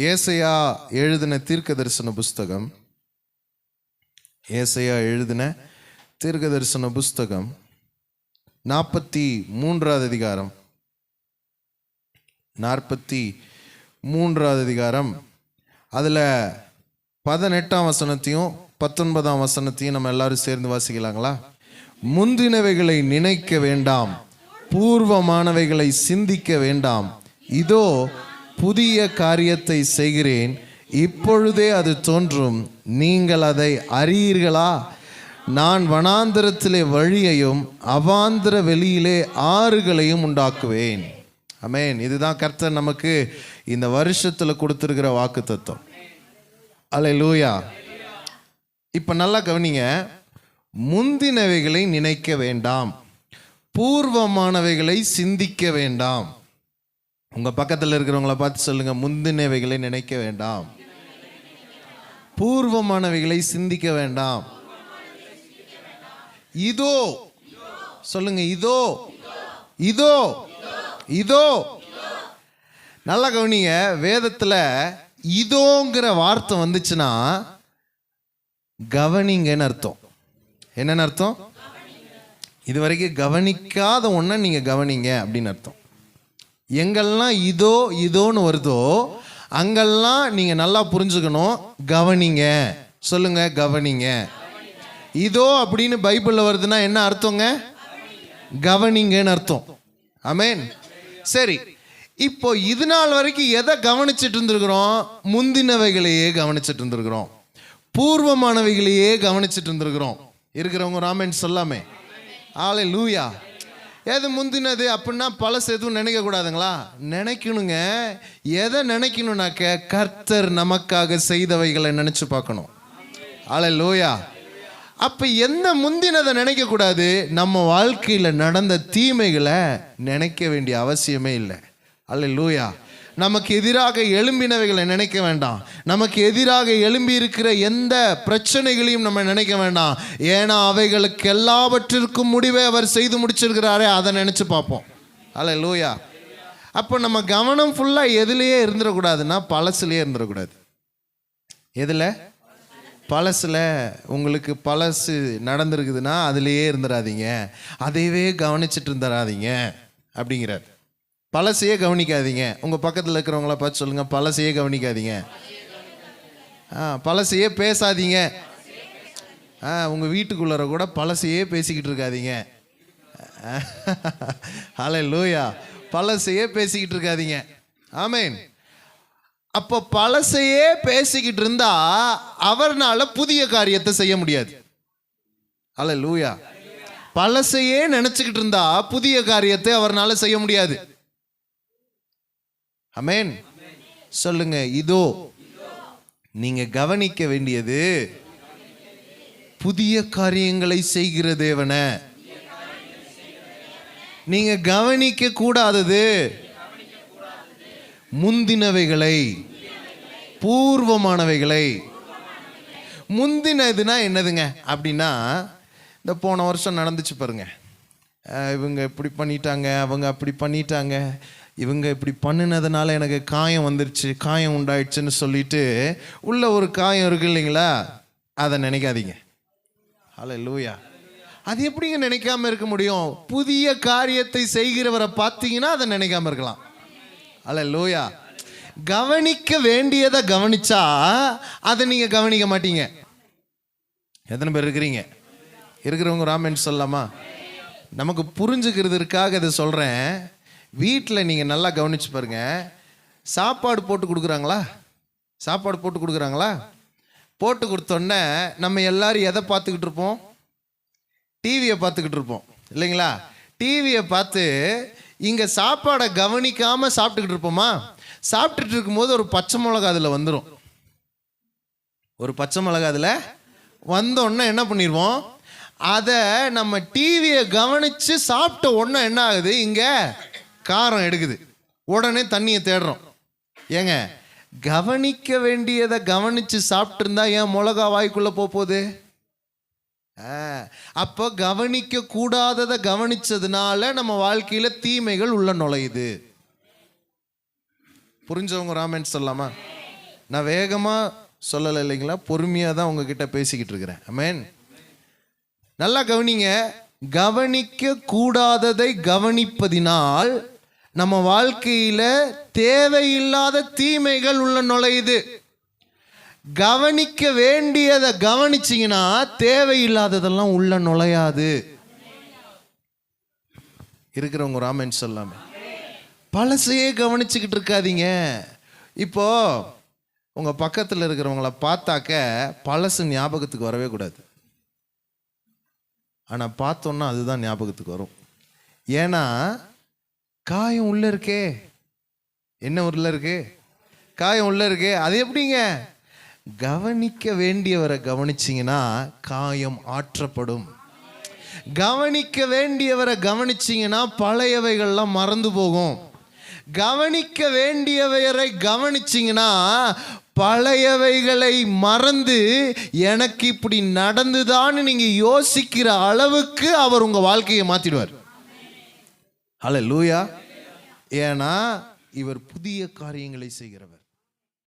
ஏசையா எழுதின தீர்க்க தரிசன புஸ்தகம். ஏசையா எழுதின தீர்க்க தரிசன புஸ்தகம். நாற்பத்தி மூன்றாவது அதிகாரம். நாற்பத்தி மூன்றாவது அதிகாரம். அதில் பதினெட்டாம் வசனத்தையும் பத்தொன்பதாம் வசனத்தையும் நம்ம எல்லாரும் சேர்ந்து வாசிக்கலாங்களா? முந்தினவைகளை நினைக்க வேண்டாம் பூர்வமானவைகளை சிந்திக்க வேண்டாம். இதோ புதிய காரியத்தை செய்கிறேன். இப்பொழுதே அது தோன்றும். நீங்கள் அதை அறியீர்களா? நான் வனாந்திரத்திலே வழியையும் அவாந்திர வெளியிலே ஆறுகளையும் உண்டாக்குவேன். அமேன் இதுதான் கர்த்தர் நமக்கு இந்த வருஷத்தில் கொடுத்துருக்கிற வாக்கு தத்துவம் அலை லூயா இப்போ நல்லா கவனிங்க. முந்தினவைகளை நினைக்க வேண்டாம். பூர்வமானவைகளை சிந்திக்க வேண்டாம். உங்கள் பக்கத்தில் இருக்கிறவங்கள பார்த்து சொல்லுங்கள் முந்தினவைகளை நினைக்க வேண்டாம். பூர்வமானவைகளை சிந்திக்க வேண்டாம். இதோ சொல்லுங்க இதோ இதோ இதோ. நல்லா கவனிங்க வேதத்தில் இதோங்கிற வார்த்தை வந்துச்சுன்னா கவனிங்கன்னு அர்த்தம். என்னென்னு அர்த்தம்? இது வரைக்கும் கவனிக்காத ஒன்றை நீங்கள் கவனிங்க அப்படின்னு அர்த்தம். எங்கெல்லாம் இதோ இதோன்னு வருதோ அங்கெல்லாம் நீங்கள் நல்லா புரிஞ்சுக்கணும். கவனிங்க. சொல்லுங்க கவனிங்க. இதோ அப்படின்னு பைபிளில் வருதுன்னா என்ன அர்த்தங்க? கவனிங்கன்னு அர்த்தம். அமேன் சரி. இப்போ இது நாள் வரைக்கும் எதை கவனிச்சிட்டு இருந்திருக்கிறோம்? முந்தினவைகளையே கவனிச்சிட்டு இருந்திருக்கிறோம். பூர்வமானவைகளையே கவனிச்சிட்டு இருந்திருக்கிறோம். இருக்கிறவங்க ராமன் சொல்லாமே. ஆளே லூயா எது முந்தினது அப்படின்னா பழசு எதுவும் நினைக்கக்கூடாதுங்களா? நினைக்கணுங்க. எதை நினைக்கணும்னாக்க கர்த்தர் நமக்காக செய்தவைகளை நினச்சி பார்க்கணும். அலை லோயா அப்போ எந்த முந்தினதை நினைக்கக்கூடாது? நம்ம வாழ்க்கையில் நடந்த தீமைகளை நினைக்க வேண்டிய அவசியமே இல்லை. அல்ல லூயா நமக்கு எதிராக எழும்பினவைகளை நினைக்க வேண்டாம். நமக்கு எதிராக எழும்பி இருக்கிற எந்த பிரச்சனைகளையும் நம்ம நினைக்க வேண்டாம். ஏன்னா அவைகளுக்கு எல்லாவற்றிற்கும் முடிவை அவர் செய்து முடிச்சிருக்கிறாரே அதை நினச்சி பார்ப்போம். அல்ல லூயா அப்போ நம்ம கவனம் ஃபுல்லாக எதுலேயே இருந்துடக்கூடாதுன்னா பழசுலேயே இருந்துடக்கூடாது. எதில்? பழசில் உங்களுக்கு பழசு நடந்திருக்குதுன்னா அதுலேயே இருந்துடாதீங்க. அதையவே கவனிச்சிட்டு இருந்துடாதீங்க அப்படிங்கிறார். பழசையே கவனிக்காதீங்க. உங்கள் பக்கத்தில் இருக்கிறவங்கள பார்த்து சொல்லுங்கள் பழசையே கவனிக்காதீங்க. ஆ பழசையே பேசாதீங்க. ஆ உங்கள் வீட்டுக்குள்ளார கூட பழசையே பேசிக்கிட்டு இருக்காதீங்க. ஹலே லூயா பழசையே பேசிக்கிட்டு இருக்காதீங்க. ஆமேன். அப்போ பழசையே பேசிக்கிட்டு இருந்தா அவர்னால புதிய காரியத்தை செய்ய முடியாது. அல்ல லூயா பழசையே நினச்சிக்கிட்டு இருந்தா புதிய காரியத்தை அவர்னால செய்ய முடியாது. அமேன் சொல்லுங்க இதோ நீங்க கவனிக்க வேண்டியது புதிய காரியங்களை செய்கிற தேவன. நீங்க கவனிக்க கூடாதது முந்தினவைகளை பூர்வமானவைகளை. முந்தினதுன்னா என்னதுங்க? அப்படின்னா இந்த போன வருஷம் நடந்துச்சு பாருங்க. இவங்க இப்படி பண்ணிட்டாங்க அவங்க அப்படி பண்ணிட்டாங்க. இவங்க இப்படி பண்ணினதுனால எனக்கு காயம் வந்துருச்சு காயம் உண்டாயிடுச்சுன்னு சொல்லிட்டு உள்ள ஒரு காயம் இருக்கு இல்லைங்களா? அதை நினைக்காதீங்க. ஹலோ லூயா அது எப்படிங்க நினைக்காம இருக்க முடியும்? புதிய காரியத்தை செய்கிறவரை பார்த்தீங்கன்னா அதை நினைக்காம இருக்கலாம். ஹலோ லூயா கவனிக்க வேண்டியதை கவனிச்சா அதை நீங்க கவனிக்க மாட்டீங்க. எத்தனை பேர் இருக்கிறீங்க? இருக்கிறவங்க ராமன் சொல்லலாமா? நமக்கு புரிஞ்சுக்கிறதுக்காக இதை சொல்கிறேன் வீட்டில் நீங்கள் நல்லா கவனிச்சு பாருங்க. சாப்பாடு போட்டு கொடுக்குறாங்களா? சாப்பாடு போட்டு கொடுக்குறாங்களா? போட்டு கொடுத்தோன்னே நம்ம எல்லாரும் எதை பார்த்துக்கிட்டு இருப்போம்? டிவியை பார்த்துக்கிட்டு இருப்போம். இல்லைங்களா? டிவியை பார்த்து இங்கே சாப்பாடை கவனிக்காமல் சாப்பிட்டுக்கிட்டு இருப்போமா? சாப்பிட்டுட்டு இருக்கும்போது ஒரு பச்சை மிளகா அதில் வந்துடும் ஒரு பச்சை மிளகா அதில் வந்தோடனே என்ன பண்ணிடுவோம் அதை நம்ம டிவியை கவனித்து சாப்பிட்ட உடனே என்ன ஆகுது? இங்கே காரம் எடுக்குது. உடனே தண்ணியை தேடுறோம். ஏங்க கவனிக்க வேண்டியதை கவனித்து சாப்பிட்டு இருந்தா ஏன் மிளகா வாய்க்குள்ளே போகுது ஆ, அப்போ கவனிக்க கூடாததை கவனிச்சதுனால நம்ம வாழ்க்கையில தீமைகள் உள்ள நுழையுது. புரிஞ்சவங்க ராமன் சொல்லலாமா நான் வேகமாக சொல்லலை இல்லைங்களா? பொறுமையாக தான் உங்ககிட்ட பேசிக்கிட்டு இருக்கிறேன். அமேன் நல்லா கவனிங்க. கவனிக்க கூடாததை கவனிப்பதினால் நம்ம வாழ்க்கையில் தேவையில்லாத தீமைகள் உள்ள நுழையுது. கவனிக்க வேண்டியதை கவனிச்சிங்கன்னா தேவையில்லாததெல்லாம் உள்ள நுழையாது. இருக்கிறவங்க ராமன் சொல்லாம. பழசையே கவனிச்சுக்கிட்டு இருக்காதீங்க. இப்போ உங்கள் பக்கத்தில் இருக்கிறவங்கள பார்த்தாக்க பழசு ஞாபகத்துக்கு வரவே கூடாது. ஆனால் பார்த்தோன்னா அதுதான் ஞாபகத்துக்கு வரும். ஏன்னா காயம் உள்ள இருக்கே. என்ன உள்ள இருக்கு? காயம் உள்ள இருக்கே. அது எப்படிங்க? கவனிக்க வேண்டியவரை கவனிச்சிங்கன்னா காயம் ஆற்றப்படும். கவனிக்க வேண்டியவரை கவனிச்சிங்கன்னா பழையவைகள்லாம் மறந்து போகும். கவனிக்க வேண்டியவரை கவனிச்சிங்கன்னா பழையவைகளை மறந்து எனக்கு இப்படி நடந்துதான்னு நீங்கள் யோசிக்கிற அளவுக்கு அவர் உங்கள் வாழ்க்கையை மாற்றிடுவார் ஹலோ லூயா ஏன்னா இவர் புதிய காரியங்களை செய்கிறவர்.